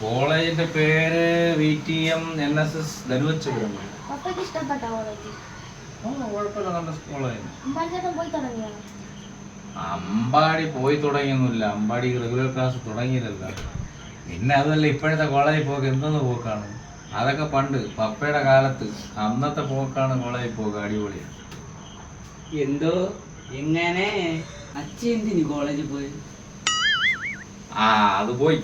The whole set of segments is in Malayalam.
കോളേജിന്റെ പേര് V T M N S S Dhanuvachapuram. പപ്പയ്ക്ക് ഇഷ്ടപ്പെട്ട കോളേജ്? ഓ കുഴപ്പമില്ല നല്ല കോളേജ്. അമ്പാടിച്ചേട്ടൻ പോയി തുടങ്ങിയോ? അമ്പാടി പോയി തുടങ്ങിയൊന്നുമില്ല. അമ്പാടി റെഗുലർ ക്ലാസ് തുടങ്ങിയതല്ല. പിന്നെ അതല്ല ഇപ്പോഴത്തെ കോളേജിൽ പോക്ക് എന്തെന്ന് പോക്കാണ്? അതൊക്കെ പണ്ട് പപ്പയുടെ കാലത്ത്. അന്നത്തെ പോക്കാണ് കോളേജിൽ പോക്ക് അടിപൊളി എന്തോ എങ്ങനെ? അച്ഛൻ എന്തിന് കോളേജിൽ പോയി? ആ അത് പോയി.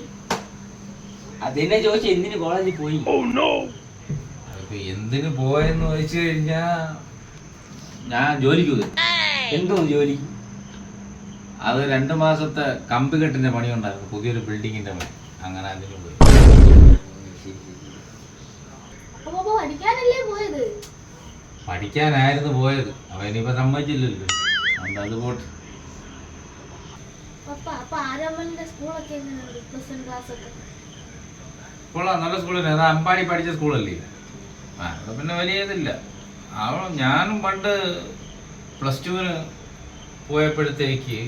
അതെന്നെ ചോദിച്ചു എന്തിനു കോളേജിൽ പോയി? അതിപ്പോ എന്തിനു പോയെന്ന് ചോദിച്ചു കഴിഞ്ഞാ ഞാൻ ജോലിക്ക് പോയി. എന്തോ ജോലി? അത് രണ്ടു മാസത്തെ കമ്പി കെട്ടിന്റെ പണിയുണ്ടായിരുന്നു പുതിയൊരു ബിൽഡിങ്ങിന്റെ പണി. അങ്ങനെ അതിന് പോയി. പഠിക്കാനായിരുന്നു പോയത്. അവനിപ്പോ ഇനിയിപ്പോ സമ്മതിച്ചില്ലല്ലോ. അതുകൊണ്ട് അത് പോട്ടെ. കൊള്ളാം നല്ല സ്കൂളല്ലേ അത് അമ്പാടി പഠിച്ച സ്കൂളല്ലേ? ആ അത് പിന്നെ വലിയ ഇതില്ല. അവ ഞാനും പണ്ട് പ്ലസ് ടുവിന് പോയപ്പോഴത്തേക്ക്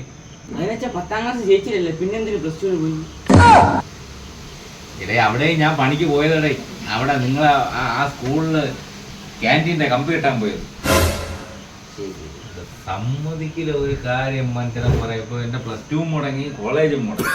അതിനെ വെച്ചാ പത്താം ക്ലാസ് ജയിച്ചില്ലല്ലേ. പിന്നെ പ്ലസ് ടുവിന് പോയി? ഇടേ അവിടെ ഞാൻ പണിക്ക് പോയതടേ അവിടെ നിങ്ങൾ ആ സ്കൂളിൽ ക്യാന്റീന്റെ കമ്പി കെട്ടാൻ പോയത്. സമ്മതിക്കില്ല ഒരു കാര്യം മനുഷ്യനെ പറയപ്പോ എന്റെ പ്ലസ് ടു മുടങ്ങി കോളേജും മുടങ്ങി.